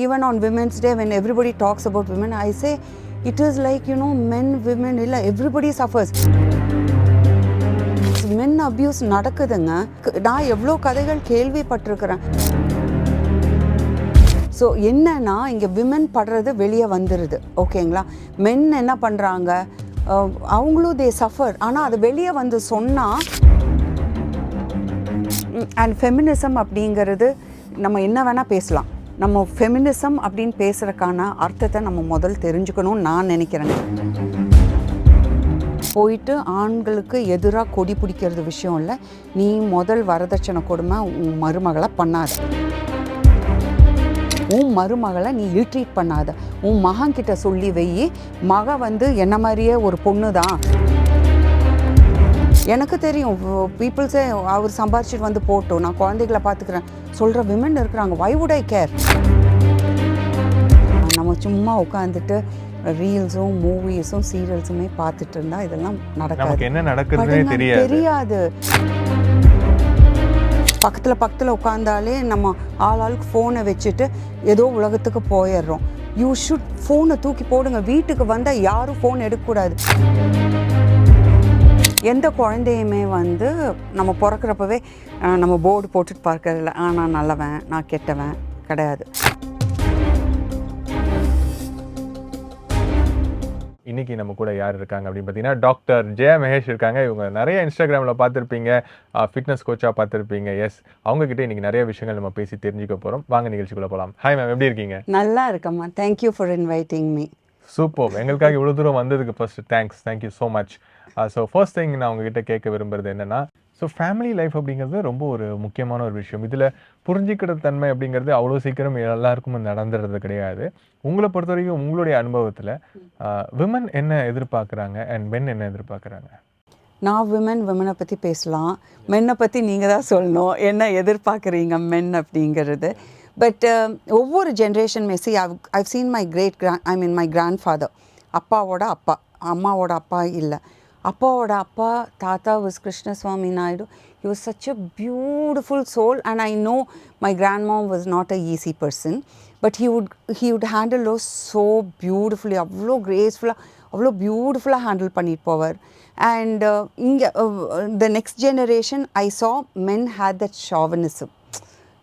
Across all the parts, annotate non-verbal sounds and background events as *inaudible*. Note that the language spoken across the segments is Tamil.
Even on women's day when everybody talks about women I say it is like you know men women இல்லை எவ்ரிபடி சஃபர்ஸ் மென் அப்யூஸ் நடக்குதுங்க நான் எவ்வளோ கதைகள் கேள்விப்பட்டிருக்கிறேன் ஸோ என்னன்னா இங்கே விமன் படுறது வெளியே வந்துடுது ஓகேங்களா மென் என்ன பண்ணுறாங்க அவங்களும் தே சஃபர் ஆனால் அது வெளியே வந்து சொன்னால் அண்ட் ஃபெமினிசம் அப்படிங்கிறது நம்ம என்ன வேணால் பேசலாம் நம்ம ஃபெமினிசம் அப்படின்னு பேசுகிறக்கான அர்த்தத்தை நம்ம முதல் தெரிஞ்சுக்கணும்னு நான் நினைக்கிறேன். போயிட்டு ஆண்களுக்கு எதிராக கொடி பிடிக்கிறது விஷயம் இல்லை. நீ முதல் வரதட்சணை கொடுமை உன் மருமகளை பண்ணாத. உன் மருமகளை நீ இல்ட்ரீட் பண்ணாத. உன் மகன் கிட்ட சொல்லி வெயி மக வந்து என்ன மாதிரியே ஒரு பொண்ணு தான் எனக்கு தெரியும். பீப்புள்ஸே அவர் சம்பாரிச்சிட்டு வந்து போட்டோம். நான் குழந்தைகளை பார்த்துக்கிறேன். சொல்கிற விமன் இருக்கிறாங்க. வை வுட் ஐ கேர் நம்ம சும்மா உட்காந்துட்டு ரீல்ஸும் மூவிஸும் சீரியல்ஸுமே பார்த்துட்டு இருந்தா இதெல்லாம் நடக்காது. என்ன நடக்குதுன்னே தெரியாது. தெரியாது. பக்கத்தில் பக்கத்தில் உட்காந்தாலே நம்ம ஆள் ஆளுக்கு ஃபோனை வச்சுட்டு ஏதோ உலகத்துக்கு போயிடுறோம். யூ ஷுட் ஃபோனை தூக்கி போடுங்க. வீட்டுக்கு வந்தால் யாரும் ஃபோன் எடுக்கக்கூடாது. எந்த குழந்தையுமே வந்து நம்ம பிறக்கிறப்பவே நம்ம போர்டு போட்டுட்டு பார்க்கறதில்ல. ஆ நான் நல்லவன் நான் கெட்டவன். கிடையாது. இன்னைக்கு நம்ம கூட யார் இருக்காங்க அப்படின்னு பார்த்தீங்கன்னா டாக்டர் ஜெயா மகேஷ் இருக்காங்க. இவங்க நிறைய இன்ஸ்டாகிராமில் பார்த்துருப்பீங்க. ஃபிட்னஸ் கோச்சாக பார்த்துருப்பீங்க. எஸ் அவங்க கிட்ட இன்னைக்கு நிறைய விஷயங்கள் நம்ம பேசி தெரிஞ்சுக்க போகிறோம் வாங்க நிகழ்ச்சிக்குள்ள போகலாம். ஹாய் மேம் எப்படி இருக்கீங்க? நல்லா இருக்கம்மா. Thank you for inviting me super எங்களுக்காக இவ்வளோ தூரம் வந்ததுக்கு first thanks thank you so much so first thing நான் உங்ககிட்ட கேட்க விரும்புறது என்னன்னா ஸோ ஃபேமிலி லைஃப் அப்படிங்கிறது ரொம்ப ஒரு முக்கியமான ஒரு விஷயம். இதில் புரிஞ்சிக்கிற தன்மை அப்படிங்கிறது அவ்வளோ சீக்கிரம் எல்லாருக்கும் நடந்துடுறது கிடையாது. உங்களை பொறுத்த வரைக்கும் உங்களுடைய அனுபவத்தில் விமன் என்ன எதிர்பார்க்குறாங்க அண்ட் மென் என்ன எதிர்பார்க்குறாங்க? நான் விமன் விமனை பற்றி பேசலாம். மென்னை பற்றி நீங்கள் தான் சொல்லணும். என்ன எதிர்பார்க்குறீங்க மென் அப்படிங்கிறது. பட் ஒவ்வொரு generation messy I've I've seen my great grand I mean my grand father அப்பாவோட அப்பா. அம்மாவோட அப்பா இல்லை. அப்பாவோட அப்பா தாத்தா was Krishnaswamy Naidu he was such a beautiful soul and i know my grandmom was not a easy person but he would he would handle those so beautifully அவ்வளோ கிரேஸ்ஃபுல்லாக அவ்வளோ பியூட்டிஃபுல்லாக ஹேண்டில் பண்ணிட்டு போவார் அண்ட் இங்கே the next generation I saw men had that chauvinism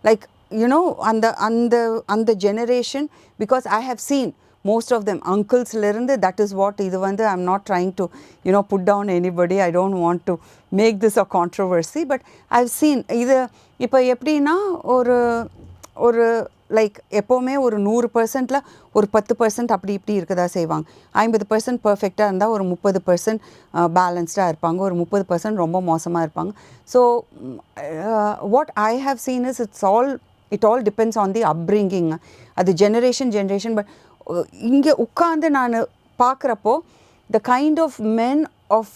like you know அந்த அந்த அந்த generation because I have seen most of them அங்கிள்ஸ்லேருந்து that is what இது வந்து I am not trying to you know put down anybody I don't want to make this a controversy but I have seen இது இப்போ எப்படின்னா ஒரு ஒரு லைக் எப்போவுமே ஒரு நூறு பர்சன்ட்டில் ஒரு பத்து பர்சன்ட் அப்படி இப்படி இருக்கதா செய்வாங்க. ஐம்பது பர்சன்ட் பர்ஃபெக்டாக இருந்தால் ஒரு முப்பது பர்சன்ட் பேலன்ஸ்டாக இருப்பாங்க. ஒரு முப்பது பர்சன்ட் ரொம்ப மோசமாக இருப்பாங்க. So what I have seen is it's all it all depends on the upbringing அது ஜெனரேஷன் ஜென்ரேஷன் பட் இங்கே உட்காந்து நான் பார்க்குறப்போ the kind of men of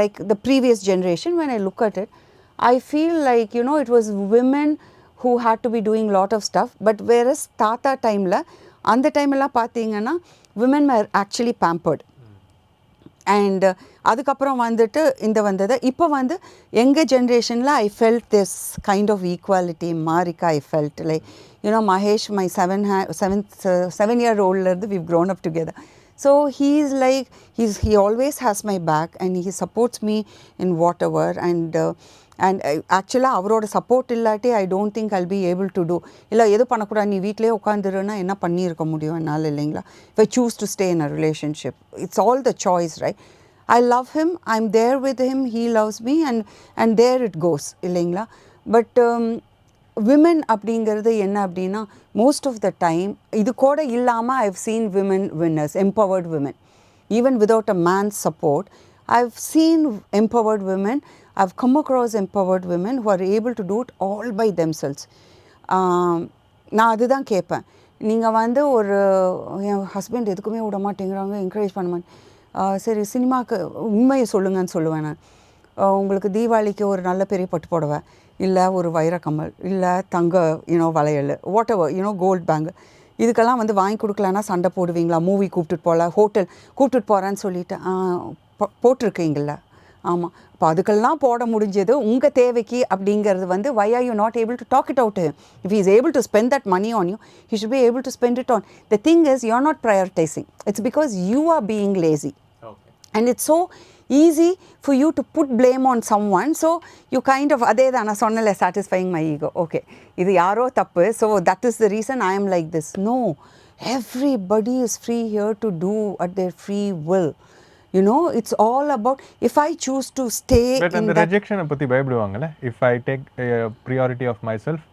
like the previous generation when I look at it I feel like you know it was women who had to be doing lot of stuff but whereas தாத்தா டைமில் அந்த டைம்லாம் பார்த்தீங்கன்னா women are actually pampered and அதுக்கப்புறம் வந்துட்டு இந்த வந்தது. இப்போ வந்து எங்கள் ஜென்ரேஷனில் I felt this kind of equality மாரிக்கா I felt like you know Mahesh my seven hey seventh seven year ஓல்ட்லேருந்து we've grown up together so he is like he's he always has my back and he supports me in whatever and and ஆக்சுவலாக அவரோட சப்போர்ட் இல்லாட்டி I don't think I'll be able to do இல்லை எது பண்ணக்கூடாது நீ வீட்டிலே உட்காந்துருன்னா என்ன பண்ணியிருக்க முடியும் என்னால் இல்லைங்களா? If I choose to stay in a relationship it's all the choice right I love him him, I'm there with him, he loves me, and, and there it goes, இல்லைங்களா? பட் விமன் அப்படிங்கிறது என்ன அப்படின்னா மோஸ்ட் ஆஃப் த டைம் இது கூட இல்லாமல் I've seen women winners empowered women even without a man support I've seen empowered women I've come across empowered women who are able to do it all by themselves. நான் அதுதான் கேட்பேன். நீங்கள் வந்து ஒரு என் ஹஸ்பண்ட் எதுக்குமே விட மாட்டேங்கிறாங்க என்கரேஜ் பண்ண மாட்டேன் சரி சினிமாவுக்கு உண்மையை சொல்லுங்கன்னு சொல்லுவேன் நான். உங்களுக்கு தீபாவளிக்கு ஒரு நல்ல பெரிய பட்டு போடுவேன் இல்லை ஒரு வைரக்கம்மல் இல்லை தங்க யூனோ வளையல் whatever you know gold bank இதுக்கெல்லாம் வந்து வாங்கி கொடுக்கலன்னா சண்டை போடுவீங்களா? மூவி கூப்பிட்டுட்டு போகல ஹோட்டல் கூப்பிட்டுட்டு போகிறேன்னு சொல்லிட்டு "ஆ, போ- போட்டிருக்கீங்கள ஆமாம் இப்போ அதுக்கெல்லாம் போட முடிஞ்சது உங்கள் தேவைக்கு அப்படிங்கிறது வந்து why are you not able to talk it out if is able to spend that money on you he should be able to spend it on the thing is you are not prioritising it's because you are being lazy and it's so easy for you to put blame on someone so you kind of அதே தான் நான் சொன்னல satisfying my ego okay இது யாரோ தப்பு so that is the reason I am like this no everybody is free here to do at their free will you know it's all about if I choose to stay but in அந்த ரெஜெக்ஷனை பற்றி பயப்படுவாங்கல்ல if I take priority of myself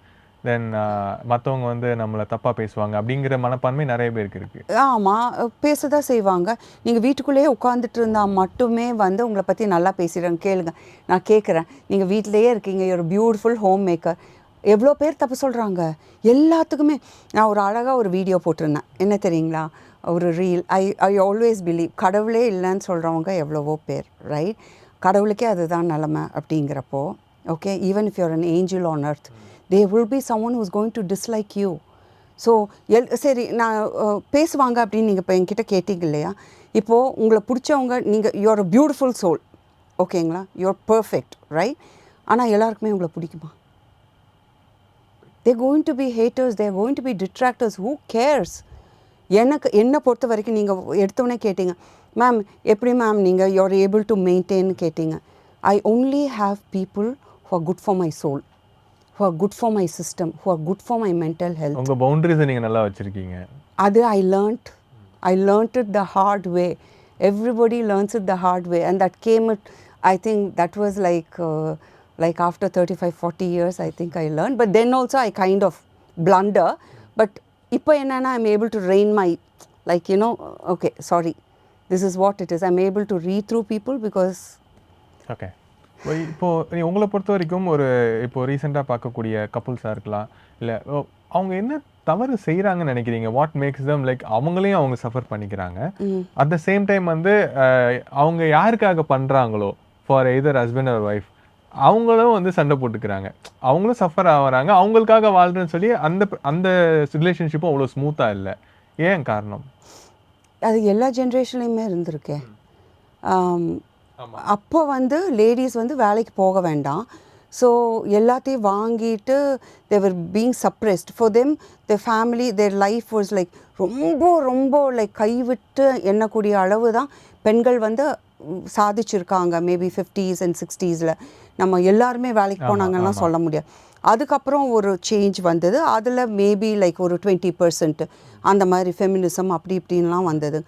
then uh, மற்றவங்க வந்து நம்மளை தப்பாக பேசுவாங்க அப்படிங்கிற மனப்பான்மை நிறைய பேருக்கு இருக்குது ஆமாம் பேச தான் செய்வாங்க. நீங்கள் வீட்டுக்குள்ளேயே உட்காந்துட்டு இருந்தால் மட்டுமே வந்து உங்களை பற்றி நல்லா பேசிடுறாங்க. கேளுங்க. நான் கேட்குறேன் நீங்கள் வீட்டிலேயே இருக்கீங்க. ஒரு பியூட்டிஃபுல் ஹோம் மேக்கர் எவ்வளோ பேர் தப்பு சொல்கிறாங்க எல்லாத்துக்குமே. நான் ஒரு அழகாக ஒரு வீடியோ போட்டிருந்தேன். என்ன தெரியுங்களா? ஒரு reel I I always believe கடவுளே இல்லைன்னு சொல்கிறவங்க எவ்வளவோ பேர் ரைட் கடவுளுக்கே அதுதான் நிலமை அப்படிங்கிறப்போ okay even if you're an angel on earth they will be someone who's going to dislike you so L சரி நான் பேசுவாங்க அப்படின்னு நீங்கள் இப்போ என்கிட்ட கேட்டீங்க இல்லையா? இப்போது உங்களை பிடிச்சவங்க நீங்கள் யூஆர் அ பியூட்டிஃபுல் சோல் ஓகேங்களா? யூஆர் பர்ஃபெக்ட் ரைட் ஆனால் எல்லாருக்குமே உங்களை பிடிக்குமா? They going to be haters there going to be detractors who cares எனக்கு என்னை பொறுத்த வரைக்கும் நீங்கள் எடுத்தோடனே கேட்டீங்க மேம் எப்படி மேம் நீங்கள் யூஆர் ஏபிள் டு மெயின்டைன் கேட்டீங்க I only have people for good for my soul who are good for my system who are good for my mental health உங்கள் பவுண்டரிஸை நீங்கள் நல்லா வச்சுருக்கீங்க. அது I learned I learned it the hard way everybody learns it the hard way and that came it I think that was like like after thirty five forty years I think I learn but then also I kind of blunder but இப்போ என்னென்னா I'm able to rein my like you know okay sorry this is what it is I'm able to re through people because okay இப்போ நீ உங்களை பொறுத்த வரைக்கும் ஒரு இப்போ ரீசெண்டாக பார்க்கக்கூடிய கப்புள்ஸாக இருக்கலாம். இல்லை அவங்க என்ன தவறு செய்கிறாங்கன்னு நினைக்கிறீங்க? வாட் மேக்ஸ் தம் லைக் அவங்களையும் அவங்க சஃபர் பண்ணிக்கிறாங்க. அட் த சேம் டைம் வந்து அவங்க யாருக்காக பண்ணுறாங்களோ for either husband or wife அவங்களும் வந்து சண்டை போட்டுக்கிறாங்க. அவங்களும் சஃபர் ஆகுறாங்க. அவங்களுக்காக வாழ்றேன்னு சொல்லி அந்த அந்த ரிலேஷன்ஷிப்பும் அவ்வளோ ஸ்மூத்தாக இல்லை. ஏன் காரணம்? அது எல்லா ஜென்ரேஷன்லேயுமே இருந்திருக்கே. அப்போ வந்து லேடிஸ் வந்து வேலைக்கு போக வேண்டாம். ஸோ எல்லாத்தையும் வாங்கிட்டு they were being suppressed for them the family their life was like ரொம்ப ரொம்ப லைக் கைவிட்டு எண்ணக்கூடிய அளவு தான் பெண்கள் வந்து சாதிச்சிருக்காங்க. மேபி ஃபிஃப்டீஸ் அண்ட் சிக்ஸ்டீஸில் நம்ம எல்லாருமே வேலைக்கு போனாங்கன்னா சொல்ல முடியாது. அதுக்கப்புறம் ஒரு சேஞ்ச் வந்தது. அதில் மேபி லைக் ஒரு டுவெண்ட்டி பர்சன்ட் அந்த மாதிரி ஃபெமினிசம் அப்படி இப்படின்லாம் வந்தது.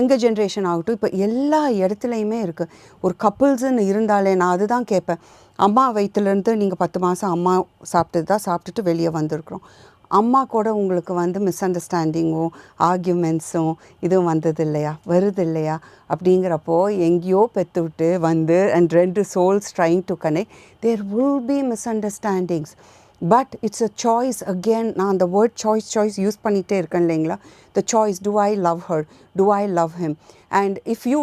எங்கள் ஜென்ரேஷன் ஆகட்டும் இப்போ எல்லா இடத்துலையுமே இருக்குது ஒரு கப்புள்ஸுன்னு இருந்தாலே நான் அதுதான் கேட்பேன். அம்மா வயிற்றுலேருந்து நீங்கள் பத்து மாதம் அம்மா சாப்பிட்டது தான் சாப்பிட்டுட்டு வெளியே வந்திருக்கிறோம். அம்மா கூட உங்களுக்கு வந்து மிஸ் அண்டர்ஸ்டாண்டிங்கும் ஆர்கியூமெண்ட்ஸும் இதுவும் வந்தது இல்லையா வருது இல்லையா அப்படிங்கிறப்போ எங்கேயோ பெற்றுவிட்டு வந்து அண்ட் ரெண்டு souls trying to connect there will be misunderstandings but it's a choice again நான் அந்த வேர்ட் சாய்ஸ் சாய்ஸ் யூஸ் பண்ணிகிட்டே இருக்கேன் இல்லைங்களா? The choice to I love her to I love him and if you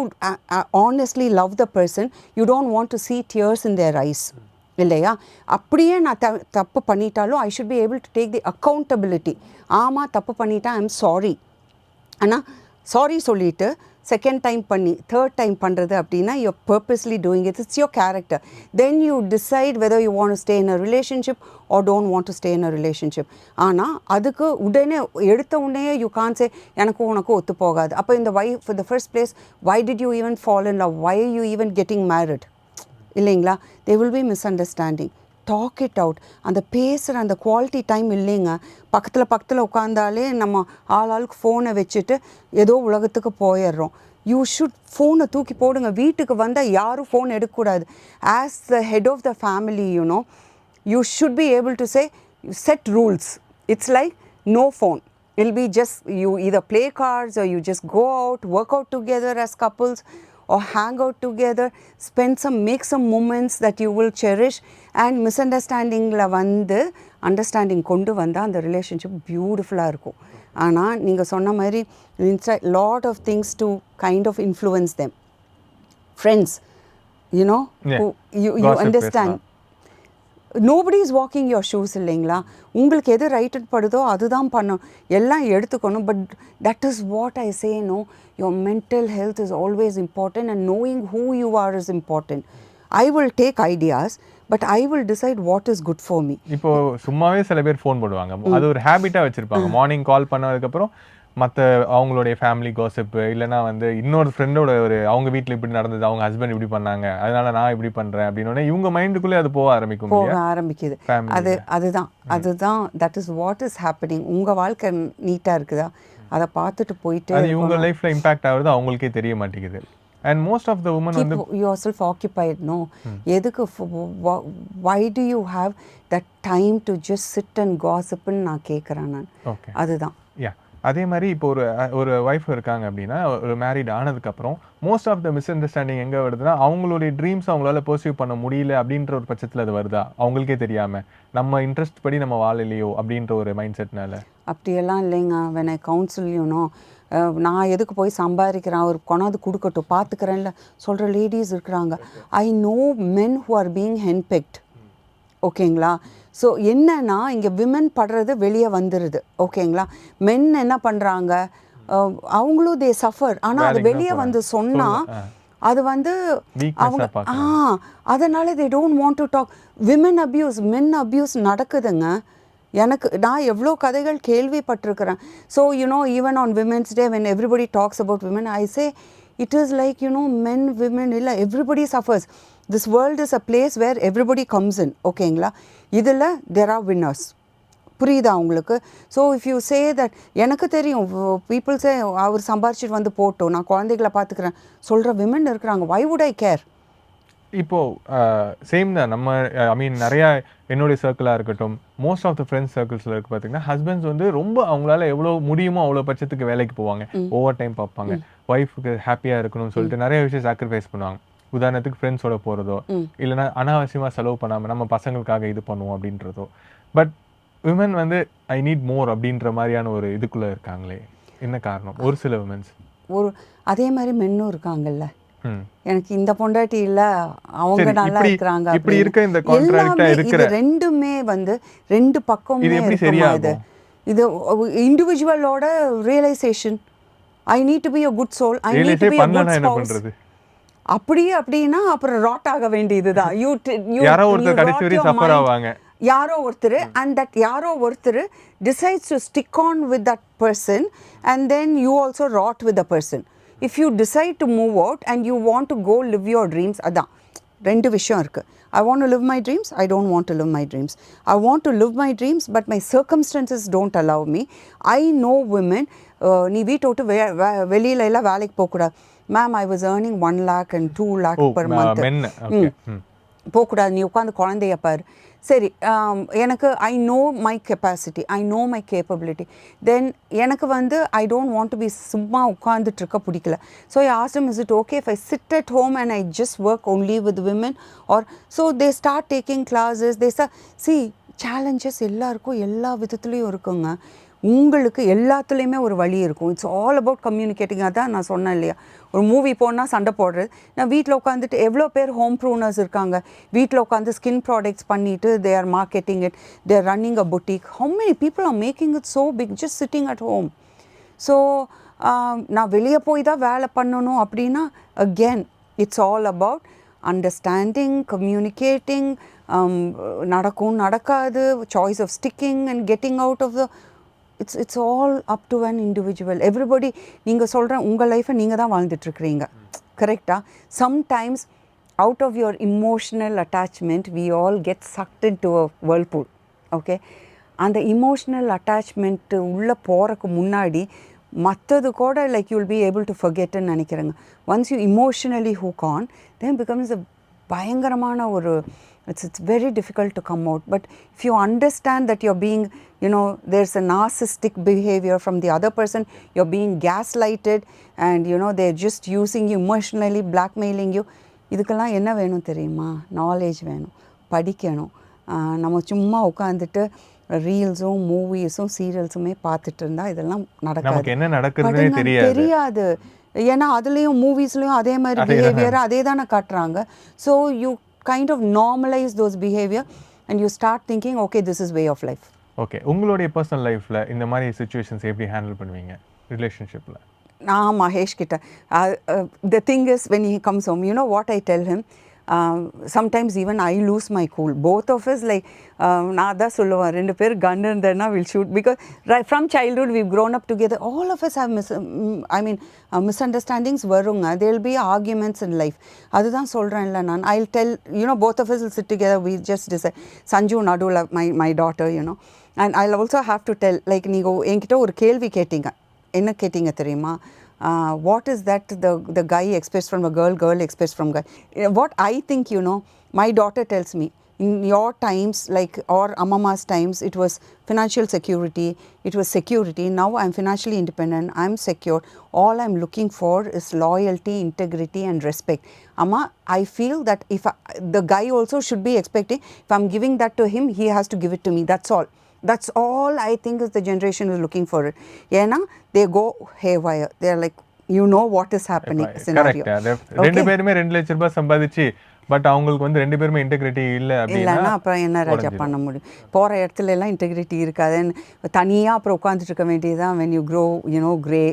honestly love the person you don't want to see tears in their eyes இல்லையா? அப்படியே நான் த தப்பு பண்ணிட்டாலும் I should be able to take the accountability ஆமாம் தப்பு பண்ணிட்டேன் ஐ எம் சாரி ஆனால் சாரி சொல்லிட்டு செகண்ட் டைம் பண்ணி தேர்ட் டைம் பண்ணுறது அப்படின்னா you're purposely doing it it's your character then you decide whether you want stay in a relationship or don't want to stay in a relationship ஆனால் அதுக்கு உடனே எடுத்த உடனே யூ கான் சே எனக்கும் உனக்கும் ஒத்து போகாது. அப்போ இந்த why for the first place why did you even follow in love why you even getting married இல்லைங்களா? They will be misunderstanding talk it out அந்த பேசுகிற அந்த குவாலிட்டி டைம் இல்லைங்க. பக்கத்தில் பக்கத்தில் உட்காந்தாலே நம்ம ஆள் ஆளுக்கு ஃபோனை வச்சுட்டு ஏதோ உலகத்துக்கு போயிடுறோம். யூ ஷுட் ஃபோனை தூக்கி போடுங்க. வீட்டுக்கு வந்தால் யாரும் ஃபோன் எடுக்கக்கூடாது. As the head of the family you know you should be able to say set rules it's like no phone will be just you இதை play cards you just go out work out together as couples or hang out together spend some make some moments that you will cherish and மிஸ்அண்டர்ஸ்டாண்டிங்கில் வந்து அண்டர்ஸ்டாண்டிங் கொண்டு வந்தால் அந்த ரிலேஷன்ஷிப் பியூட்டிஃபுல்லாக இருக்கும் ஆனால் நீங்கள் சொன்ன மாதிரி inside lot of things to kind of influence them friends you know Yeah. you, you Gossip understand பேசலாம். Nobody is walking your shoes இல்லைங்களா? உங்களுக்கு எது ரைட்டட் படுதோ அதுதான் பண்ணணும் எல்லாம் எடுத்துக்கணும். But that is what I say no your mental health is always important and knowing who you are is important I will take ideas but I will decide what is good for me இப்போ சும்மாவே சில பேர் ஃபோன் போடுவாங்க. அது ஒரு ஹேபிட்டா வச்சிருப்பாங்க. மார்னிங் கால் பண்ணதுக்கப்புறம் மற்ற அவங்களுடைய ஃபேமிலி கோசிப்பு இல்லைன்னா வந்து இன்னொரு ஃப்ரெண்டோட ஒரு அவங்க வீட்டில் இப்படி நடந்தது அவங்க ஹஸ்பண்ட் இப்படி பண்ணாங்க அதனால நான் இப்படி பண்றேன் அப்படின்னு இவங்க மைண்டுக்குள்ளே அது போக ஆரம்பிக்கும் போக ஆரம்பிக்குது. அது அதுதான் அதுதான் that is what is happening உங்கள் வாழ்க்கை நீட்டாக இருக்குதா? அதை பார்த்துட்டு போயிட்டு அது இவங்க லைஃப்ல இம்பாக்ட் ஆகுறது அவங்களுக்கே தெரிய மாட்டேங்குது. And most of the women வந்து keep yourself occupied no? எதுக்கு why do you have that time to just sit and gossip ன்னு நான் கேட்குறேன் நான். அதுதான். யா அதே மாதிரி இப்போ ஒரு ஒரு ஒய்ஃப் இருக்காங்க அப்படின்னா ஒரு மேரிட் ஆனதுக்கப்புறம் most of the misunderstanding எங்கே வருதுன்னா அவங்களுடைய ட்ரீம்ஸ் அவங்களால பர்சீவ் பண்ண முடியல அப்படின்ற ஒரு பட்சத்தில் அது வருதா? அவங்களுக்கே தெரியாமல் நம்ம இன்ட்ரெஸ்ட் படி நம்ம வாழலையோ அப்படின்ற ஒரு மைண்ட் செட்னால அப்படியெல்லாம் இல்லைங்க when I நான் எதுக்கு போய் சம்பாதிக்கிறேன்? அவர் கொண்டாந்து கொடுக்கட்டும் பார்த்துக்கிறேன்ல சொல்கிற லேடிஸ் இருக்கிறாங்க. I know men who are being henpecked ஓகேங்களா? ஸோ என்னன்னா இங்கே விமன் படுறது வெளியே வந்துடுது ஓகேங்களா? மென் என்ன பண்ணுறாங்க அவங்களும் தே சஃபர் ஆனால் அது வெளியே. வந்து சொன்னால். அது வந்து அவங்க ஆ. அதனால they don't want to talk women abuse men abuse நடக்குதுங்க. எனக்கு நான் எவ்வளோ கதைகள் கேள்விப்பட்டிருக்கிறேன். So you know even on women's day when everybody talks about women I say it is like you know men women இல்லை everybody suffers this world is a place where everybody comes in ஓகேங்களா இதில் தெர் ஆர் வின்னர்ஸ் புரியுதா உங்களுக்கு? So if you say that எனக்கு தெரியும் பீப்புள்ஸே அவர் சம்பாரிச்சிட்டு வந்து போட்டோம் நான் குழந்தைகளை பார்த்துக்கிறேன் சொல்கிற விமன் இருக்கிறாங்க. வை வுட் ஐ கேர் இப்போ சேம் தான். நம்ம ஐ மீன் நிறைய என்னுடைய சர்க்கிளாக இருக்கட்டும் மோஸ்ட் ஆஃப் த ஃப்ரெண்ட்ஸ் சர்க்கிள்ஸில் இருக்கு பார்த்தீங்கன்னா ஹஸ்பண்ட்ஸ் வந்து ரொம்ப அவங்களால எவ்வளோ முடியுமோ அவ்வளோ பட்சத்துக்கு வேலைக்கு போவாங்க. ஓவர் டைம் பார்ப்பாங்க. ஒய்ஃபுக்கு ஹாப்பியாக இருக்கணும்னு சொல்லிட்டு நிறைய விஷயம் சாக்ரிஃபைஸ் பண்ணுவாங்க. உதாரணத்துக்கு ஃப்ரெண்ட்ஸோட போகிறதோ இல்லைன்னா அனாவசியமாக செலவு பண்ணாமல் நம்ம பசங்களுக்காக இது பண்ணுவோம் அப்படின்றதோ. பட் விமன் வந்து ஐ நீட் மோர் அப்படின்ற மாதிரியான ஒரு இதுக்குள்ளே இருக்காங்களே. என்ன காரணம்? ஒரு சில விமன்ஸ் ஒரு அதே மாதிரி மென்னும் இருக்காங்கல்ல. எனக்கு இந்த பொண்டாட்டி இல்ல அவங்க நல்லா இருக்கிறாங்க இப்படி. இருக்க இந்த எல்லாமே இருக்கிற- ரெண்டுமே வந்து ரெண்டு பக்கமுமே இது எப்படி இருக்குமா இது? இது இண்டிவிஜுவலோட realisation I need to be a good soul I need to be a good பண்றது? அப்படியே அப்படின்னா அப்புறம் ராட் ஆக வேண்டியதுதான். *laughs* யூ யாரோ ஒருத்தர் கடைசி வரையும் suffer ஆவாங்க. யாரோ ஒருத்தர் அண்ட் தட் யாரோ ஒருத்தர் decides to stick on with that person and then you also rot with the person if you decide to move out and you want to go live your dreams அதான். ரெண்டு விஷயம் இருக்குது I want to live my dreams I don't want to live my dreams I want to live my dreams but my circumstances don't allow me I know women நீ வீட்டை விட்டு வெ- வெளியில எல்லாம் வேலைக்கு போகக்கூடாது. Ma'am I was earning one lakh and two lakh per month போகக்கூடாது நீ உட்காந்து குழந்தைய பாரு. சரி ஆம், எனக்கு I know my capacity I know my capability then எனக்கு வந்து I don't want to be சும்மா உட்காந்துட்டு இருக்க பிடிக்கல. So I asked them is it okay if I sit at home and I just work only with women or so they start taking classes they saw see challenges எல்லாருக்கும் எல்லா விதத்துலேயும் இருக்குங்க. உங்களுக்கு எல்லாத்துலேயுமே ஒரு வழி இருக்கும். இட்ஸ் ஆல் அபவுட் கம்யூனிகேட்டிங்காக தான் நான் சொன்னேன் இல்லையா. ஒரு மூவி போனால் சண்டை போடுறது. நான் வீட்டில் உட்காந்துட்டு எவ்வளோ பேர் ஹோம் ப்ரூனர்ஸ் இருக்காங்க. வீட்டில் உட்காந்து ஸ்கின் ப்ராடக்ட்ஸ் பண்ணிவிட்டு they are marketing it they are running a boutique how many people are making it so big just sitting at home so நான் வெளியே போய் தான் வேலை பண்ணணும் அப்படின்னா again it's all about understanding communicating நடக்கும் நடக்காது choice of sticking and getting out of the it's it's all up to an individual everybody நீங்கள் சொல்கிற உங்கள் லைஃப்பை நீங்கள் தான் வாழ்ந்துட்டுருக்கிறீங்க. கரெக்டாக sometimes out of your emotional attachment we all get sucked in to a whirlpool okay அந்த இமோஷ்னல் அட்டாச்மெண்ட்டு உள்ளே போகிறக்கு முன்னாடி மற்றது கூட like you'll be able to ஃபர்கெட்டுன்னு நினைக்கிறேங்க. Once you emotionally hook on then becomes a பயங்கரமான ஒரு it's it's very difficult to come out but if you understand that you're being you know there's a narcissistic behaviour from the other person you're being gas lighted and you know they're just using you emotionally blackmailing you இதுக்கெல்லாம் என்ன வேணும் தெரியுமா? நாலேஜ் வேணும். படிக்கணும். நம்ம சும்மா உட்காந்துட்டு ரீல்ஸும் மூவிஸும் சீரியல்ஸுமே பார்த்துட்டு இருந்தா இதெல்லாம் நடக்காது. என்ன நடக்குதுன்னே But தெரியாது. தெரியாது. ஏன்னா அதுலேயும் மூவிஸ்லேயும் அதே மாதிரி. பிஹேவியர் அதே தானே காட்டுறாங்க. So you kind of normalise those behaviour and you start thinking okay this is way of life. Okay உங்களுடைய பர்சனல் லைஃப்ல இந்த மாதிரி சுச்சுவேஷன்ஸ் எப்படி ஹேண்டில் பண்ணுவீங்க? ரிலேஷன்ஷிப்ல நான் மகேஷ் கிட்ட the thing is when he comes home you know what I tell him sometimes even I lose my cool both of is like நான் தான் சொல்லுவேன். ரெண்டு பேர் கன் இருந்தேன்னா will shoot because from childhood we grown up together all of us have miss I mean miss understandings வருங்க. They'll be arguments in life அதுதான் சொல்கிறேன்ல நான். I tell you know both of is sit together we just டிசை Sanju நடுவில் my my daughter you know and I also have to tell like நீங்கள் என்கிட்ட ஒரு கேள்வி கேட்டீங்க. என்ன கேட்டீங்க தெரியுமா? uh, what is that the, the guy expects from a girl, girl expects from guy. What I think, you know, my daughter tells me, in your times, like or Amama's times, it was financial security, it was security. Now I'm financially independent, I'm secure. All I'm looking for is loyalty, integrity, and respect. Amma, I feel that if I, the guy also should be expecting, if I'm giving that to him, he has to give it to me. That's all. That's all I think is the generation is looking for it. Yeah, they go haywire. They're like, you know what is happening scenario. Correct ரெண்டு பேருமே ரெண்டு லட்சம் ரூபாய் சம்பாதிச்சு பட் அவங்களுக்கு வந்து ரெண்டு பேருமே இன்டெகிரிட்டி இல்ல இல்லைன்னா அப்புறம் என்ன ராஜா பண்ண முடியும் போகிற இடத்துல எல்லாம் இன்டெகிரிட்டி இருக்காதுன்னு தனியாக அப்புறம் உட்காந்துட்டு இருக்க வேண்டியதுதான் when you grow you know grey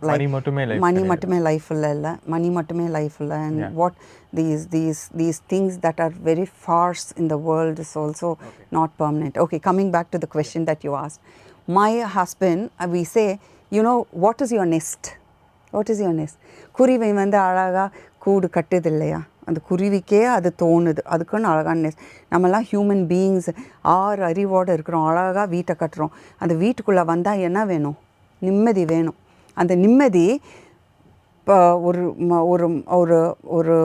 money மட்டுமே life மணி மட்டுமே லைஃப் இல்லை இல்லை. மணி மட்டுமே லைஃப் இல்லை and what these these these things that are very farce in the world is also not permanent okay coming back to the question that you ask my husband we say you know what is your nest what is your nest குருவி வந்து அழகாக கூடு கட்டுது இல்லையா? அந்த குருவிக்கே அது தோணுது. அதுக்குன்னு அழகான நெஸ்ட் நம்மலாம் ஹியூமன் பீயிங்ஸ் ஆறு அறிவோடு இருக்கிறோம். அழகாக வீட்டை கட்டுறோம். அந்த வீட்டுக்குள்ளே வந்தால் என்ன வேணும்? நிம்மதி வேணும். அந்த நிம்மதி இப்போ ஒரு ஒரு ஒரு ஒரு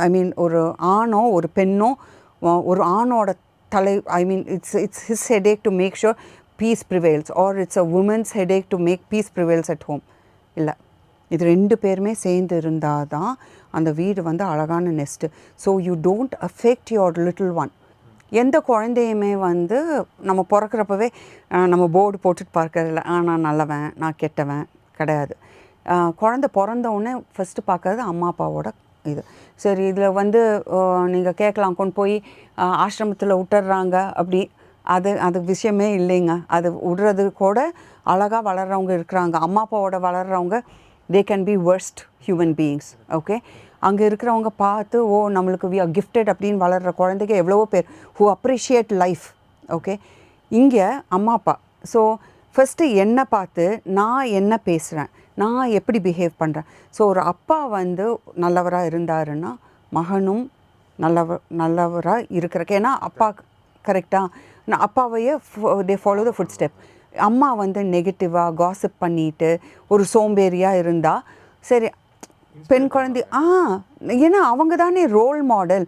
ஐ மீன் ஒரு ஆணோ ஒரு பெண்ணோ ஒரு ஆணோட தலை I mean it's it's his headache to make sure peace prevails or it's a woman's headache to make peace prevails at home இல்லை. இது ரெண்டு பேருமே சேர்ந்து இருந்தால் தான் அந்த வீடு வந்து அழகான nest so you don't affect your little one எந்த குழந்தையுமே வந்து நம்ம பிறக்கிறப்பவே நம்ம போர்டு போட்டுட்டு பார்க்கறதில்ல ஆ நான் நல்லவன் நான் கெட்டவன் கிடையாது. குழந்த பிறந்தவுடனே ஃபஸ்ட்டு பார்க்கறது அம்மா அப்பாவோட இது. சரி இதில் வந்து நீங்கள் கேட்கலாம் கொண்டு போய் ஆசிரமத்தில் விட்டுறாங்க அப்படி. அது அது விஷயமே இல்லைங்க. அது விடுறது கூட அழகாக வளர்கிறவங்க இருக்கிறாங்க. அம்மா அப்பாவோட வளர்கிறவங்க they can be worst human beings okay அங்கே இருக்கிறவங்க பார்த்து ஓ நம்மளுக்கு வி ஆர் கிஃப்டட் அப்படின்னு வளர்கிற குழந்தைங்க எவ்வளவோ பேர் ஹூ அப்ரிஷியேட் லைஃப் ஓகே இங்கே அம்மா அப்பா. ஸோ ஃபஸ்ட்டு என்னை பார்த்து நான் என்ன பேசுகிறேன் நான் எப்படி பிஹேவ் பண்ணுறேன் ஸோ ஒரு அப்பா வந்து நல்லவராக இருந்தாருன்னா மகனும் நல்லவ நல்லவராக இருக்கிறக்கு ஏன்னா அப்பா கரெக்டாக நான் அப்பாவையே they follow the footstep அம்மா வந்து நெகட்டிவாக காசிப் பண்ணிட்டு ஒரு சோம்பேறியாக இருந்தால் சரி பெண் குழந்தை ஆ ஏன்னா அவங்க தானே ரோல் மாடல்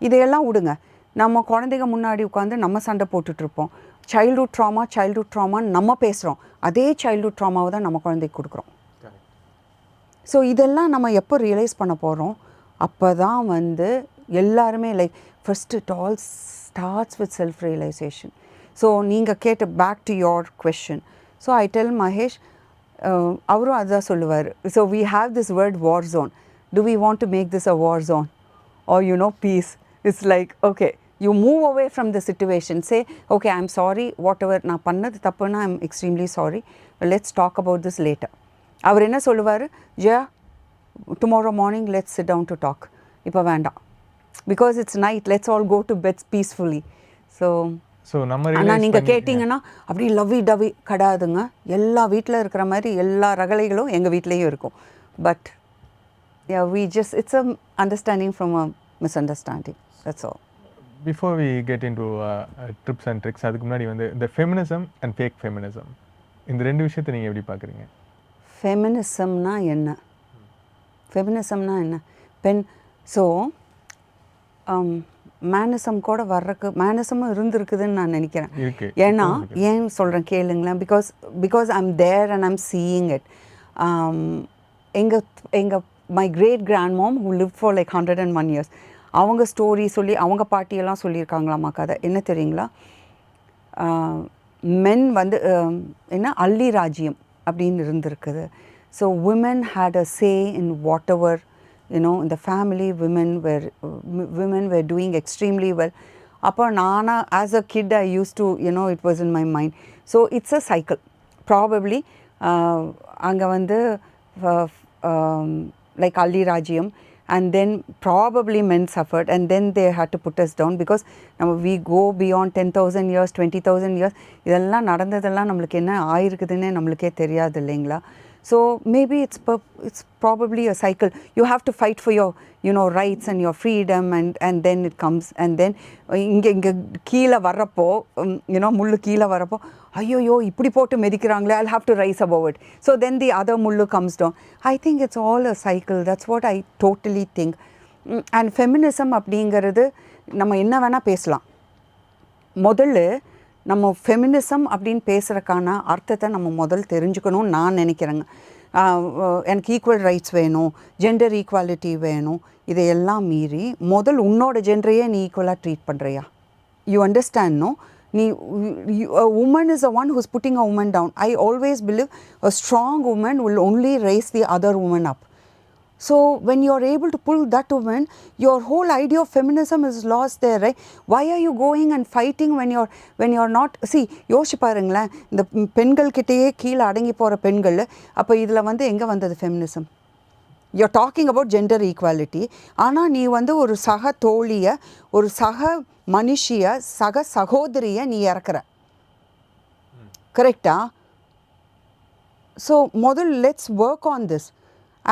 இதையெல்லாம் விடுங்க நம்ம குழந்தைங்க முன்னாடி உட்காந்து நம்ம சண்டை போட்டுட்ருப்போம் சைல்ட்ஹுட் ட்ராமா சைல்ட்ஹுட் ட்ராமான்னு நம்ம பேசுகிறோம் அதே சைல்ட்ஹுட் ட்ராமாவை தான் நம்ம குழந்தைக்கு கொடுக்குறோம். ஸோ இதெல்லாம் நம்ம எப்போ ரியலைஸ் பண்ண போகிறோம் அப்போ தான் வந்து எல்லாருமே like first it all starts with self realisation so நீங்கள் கேட்ட back to your question so I tell Mahesh அவரும் அதுதான் சொல்லுவார். So we have this word war zone to we want to make this a war zone or you know peace. It's like okay you move away from the situation say okay i'm sorry whatever நான் பண்ணது தப்புன்னா i'm extremely sorry but let's talk about this later அவர் என்ன சொல்லுவார் Jaya tomorrow morning let's sit down to talk இப்போ வேண்டாம் because it's night let's all go to beds peacefully so so நம்ம ஆனால் நீங்கள் கேட்டிங்கன்னா அப்படி லவ்வி டவி கிடையாதுங்க எல்லா வீட்டில் இருக்கிற மாதிரி எல்லா ரகளைகளும் எங்கள் வீட்லேயும் இருக்கும் but yeah we just it's a understanding from a misunderstanding that's all before we get into trips and tricks அதுக்கு முன்னாடி வந்து இந்த ஃபெமினிசம் அண்ட் ஃபேக் ஃபெமினிசம் இந்த ரெண்டு விஷயத்தை நீங்கள் எப்படி பார்க்குறீங்க? ஃபெமினிசம்னா என்ன? ஃபெமினிசம்னா என்ன? பெண் ஸோ மேனிசம் கூட வர்றக்கு மேனிசமும் இருந்திருக்குதுன்னு நான் நினைக்கிறேன். ஏன்னா ஏன் சொல்கிறேன் கேளுங்களேன். Because because I'm there and I'm seeing it எங்கள் எங்கள் my great grand mom who live for like hundred and one years அவங்க ஸ்டோரி சொல்லி அவங்க பாட்டியெல்லாம் சொல்லியிருக்காங்களாமா கதை. என்ன தெரியுங்களா? மென் வந்து என்ன? அள்ளி ராஜ்யம் அப்படின்னு இருந்திருக்குது. So woman had a say in whatever you know இந்த family women were women were doing extremely well அப்போ நானாக as a kid I used to you know it was in my mind so it's a cycle probably அங்கே வந்து லைக் அள்ளி ராஜ்யம் and then probably men suffered and then they had to put us down because நம்ம we go beyond ten thousand years twenty thousand years இதெல்லாம் நடந்ததெல்லாம் நம்மளுக்கு என்ன ஆயிருக்குதுன்னு நம்மளுக்கே தெரியாது இல்லைங்களா? So maybe it's it's probably a cycle you have to fight for your you know rights and your freedom and and then it comes and then இங்கே இங்கே கீழே வர்றப்போ யூனோ முள்ளு கீழே வரப்போ ஐயோயோ இப்படி போட்டு மெதிக்கிறாங்களே I have to rise above it so then the other முள்ளு comes down I think it's all a cycle that's what I totally think and feminism அப்படிங்கிறது நம்ம என்ன வேணால் பேசலாம். முதல்ல நம்ம ஃபெமினிசம் அப்படின்னு பேசுகிறக்கான அர்த்தத்தை நம்ம முதல் தெரிஞ்சுக்கணும்னு நான் நினைக்கிறேங்க. எனக்கு ஈக்குவல் ரைட்ஸ் வேணும் ஜெண்டர் ஈக்குவாலிட்டி வேணும் இதையெல்லாம் மீறி முதல் உன்னோட ஜெண்டரையே நீ ஈக்குவலாக ட்ரீட் பண்ணுறியா யூ அண்டர்ஸ்டாண்ட் நோ நீ woman is a one who's putting a woman down I always believe a strong woman will only rise the other woman up So when you're able to pull that woman, your whole idea of feminism is lost there, right? Why are you going and fighting when you're when you're not? See, யோசிச்சு பாருங்களேன் இந்த பெண்கள் கிட்டேயே கீழே அடங்கி போகிற பெண்கள் அப்போ இதில் வந்து எங்கே வந்தது feminism you're talking about gender equality ஆனால் நீ வந்து ஒரு சக தோழியை ஒரு சக மனுஷிய சக சகோதரியை நீ இறக்குற. கரெக்டா ஸோ முதல் let's work on this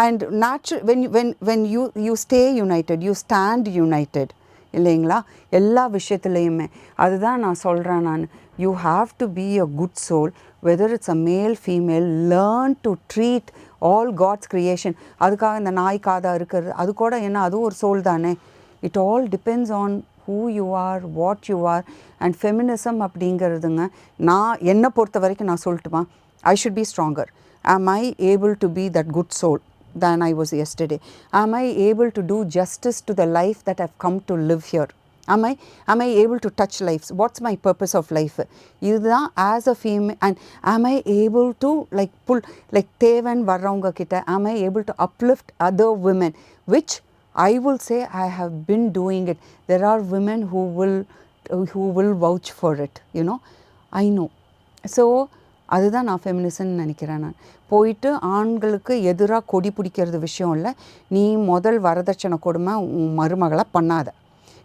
and natural when when when you you stay united you stand united இல்லைங்களா? எல்லா விஷயத்துலையுமே. அதுதான் நான் சொல்கிறேன் நான். You have to be a good soul whether it's a male female learn to treat all God's creation அதுக்காக இந்த நாய் காதா இருக்கிறது அது கூட என்ன அதுவும் ஒரு சோல் தானே. It all depends on who you are what you are and feminism அப்படிங்கிறதுங்க நான் என்னை பொறுத்த வரைக்கும் நான் சொல்லட்டுமா? ஐ should be stronger am I able to be that good soul than I was yesterday? Am I able to do justice to the life that I've come to live here? Am I, am I able to touch lives? What's my purpose of life? இதுதான் as a female and am I able to like pull like தேவன் வர்றவங்க கிட்ட am I able to uplift other women which I will say I have been doing it. There are women who will who will vouch for it, you know. I know. So அதுதான் நான் ஃபெமினிசம்னு நினைக்கிறேன் நான். போயிட்டு ஆண்களுக்கு எதிராக கொடி பிடிக்கிறது விஷயம் இல்லை. நீ முதல் வரதட்சணை கொடுமை உன் மருமகளை பண்ணாத.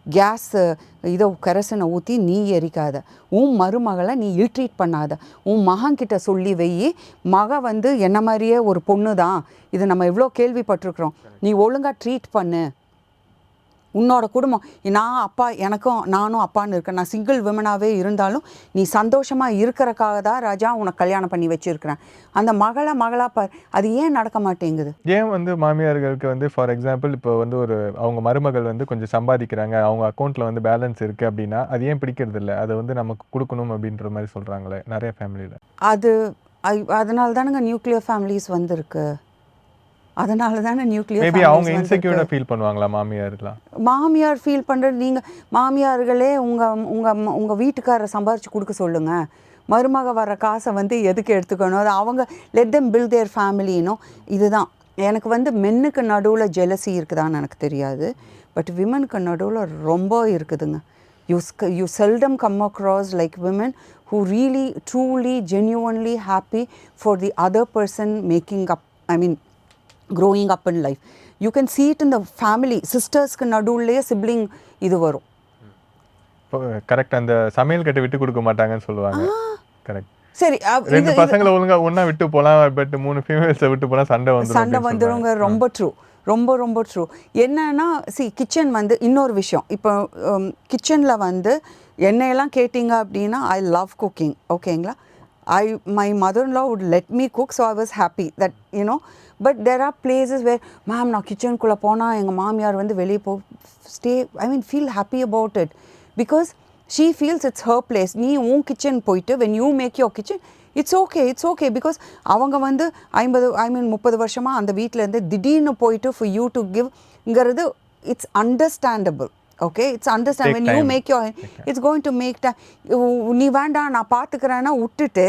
கேஸ் இதை கரசனை ஊற்றி நீ எரிக்காத. உன் மருமகளை நீ இல்ட்ரீட் பண்ணாத. உன் மகன்கிட்ட சொல்லி வெயி மக வந்து என்ன மாதிரியே ஒரு பொண்ணு தான் இது நம்ம எவ்வளோ கேள்விப்பட்டிருக்கிறோம். நீ ஒழுங்காக ட்ரீட் பண்ணு. உன்னோட குடும்பம். நான் அப்பா எனக்கும் நானும் அப்பான்னு இருக்கேன். நான் சிங்கிள் விமனாகவே இருந்தாலும் நீ சந்தோஷமாக இருக்கிறக்காக தான் ராஜா உனக்கு கல்யாணம் பண்ணி வச்சுருக்கிறேன். அந்த மகளை மகளா பார் அது ஏன் நடக்க மாட்டேங்குது? ஏன் வந்து மாமியார்களுக்கு வந்து ஃபார் எக்ஸாம்பிள் இப்போ வந்து ஒரு அவங்க மருமகள் வந்து கொஞ்சம் சம்பாதிக்கிறாங்க. அவங்க அக்கௌண்ட்டில் வந்து பேலன்ஸ் இருக்குது அப்படின்னா அது ஏன் பிடிக்கிறது இல்லை? அதை வந்து நமக்கு கொடுக்கணும் அப்படின்ற மாதிரி சொல்கிறாங்களே நிறைய ஃபேமிலியில் அது அதனால தானுங்க நியூக்ளியர் ஃபேமிலிஸ் வந்திருக்கு. அதனால தானே நியூக்ளியர் மேபி அவங்க இன்செக்யூர்டாக ஃபீல் பண்ணுவாங்களா மாமியார்லாம்? மாமியார் ஃபீல் பண்ணுறது நீங்கள் மாமியார்களே உங்கள் உங்கள் உங்கள் வீட்டுக்காரரை சம்பாரித்து கொடுக்க சொல்லுங்கள் மருமக வர காசை வந்து எதுக்கு எடுத்துக்கணும்? அது அவங்க let their family you know. இதுதான். எனக்கு வந்து மென்னுக்கு நடுவில் ஜெலசி இருக்குதான்னு எனக்கு தெரியாது. பட் விமனுக்கு நடுவில் ரொம்ப இருக்குதுங்க. You you seldom come across like women who really truly genuinely happy for the other person making up i mean growing up in life. You can see it in the family. சிஸ்டர்ஸ்க்கு நடுவுலயே சிப்ளிங் இது வரும். கரெக்ட் அந்த சமையல் கட்டை விட்டு கொடுக்க மாட்டாங்கன்னு சொல்லுவாங்க. கரெக்ட் சரி ரெண்டு பசங்களை ஒழுங்கா ஒண்ணா விட்டு போலாம் பட் மூணு ஃபீமேல்ஸை விட்டு போனா சண்டை வந்துடும் சண்டை வந்துருங்க. ரொம்ப ட்ரூ ரொம்ப ரொம்ப ட்ரூ என்னன்னா சி கிச்சன் வந்து இன்னொரு விஷயம். இப்போ கிச்சனில் வந்து என்னையெல்லாம் கேட்டிங்க அப்படின்னா ஐ லவ் குக்கிங் ஓகேங்களா I my mother law would let me cook so I was happy that you know but there are places where ma'am நான் கிச்சனுக்குள்ளே போனால் எங்கள் மாமியார் வந்து வெளியே போ stay I mean feel happy about it because she feels it's her place நீ உன் கிச்சன் போயிட்டு when you make your kitchen it's okay it's okay because அவங்க வந்து ஐம்பது ஐ மீன் முப்பது வருஷமாக அந்த வீட்டிலேருந்து திடீர்னு போயிட்டு for you to கிவ்ங்கிறது it's understandable okay it's understand when you. Make your it's going to make time நீ வேண்டாம் நான் பார்த்துக்கிறேன்னா விட்டுட்டு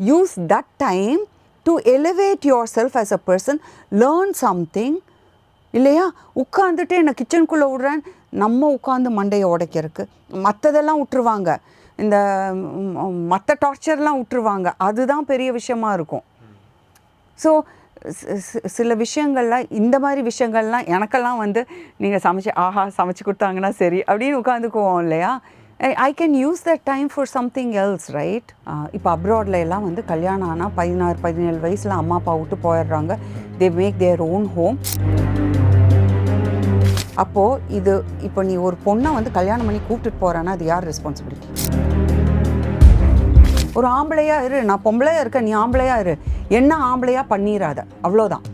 use that time to elevate yourself as a person learn something இல்லையா? உட்காந்துட்டு என்னை கிச்சனுக்குள்ளே விட்றேன் நம்ம உட்காந்து மண்டையை உடைக்கிறதுக்கு. மற்றதெல்லாம் விட்டுருவாங்க. இந்த மற்ற டார்ச்சர்லாம் விட்டுருவாங்க. அதுதான் பெரிய விஷயமா இருக்கும். ஸோ சில விஷயங்கள்லாம் இந்த மாதிரி விஷயங்கள்லாம் எனக்கெல்லாம் வந்து நீங்கள் சமைச்சு ஆஹா சமைச்சு கொடுத்தாங்கன்னா சரி அப்படின்னு உட்காந்துக்குவோம் இல்லையா? I can use that time for something else right இப்போ அப்ராட்ல எல்லாம் வந்து கல்யாணம் ஆனால் பதினாறு பதினேழு வயசில் அம்மா அப்பா விட்டு போயிடுறாங்க. They make their own home அப்போது இது இப்போ நீ ஒரு பொண்ணை வந்து கல்யாணம் பண்ணி கூப்பிட்டுட்டு போகிறான்னா அது யார் ரெஸ்பான்சிபிலிட்டி ஒரு ஆம்பளையாக இரு நான் பொம்பளையா இருக்கேன் நீ ஆம்பளையாக இரு. என்ன ஆம்பளையா பண்ணிடாத அவ்வளோதான்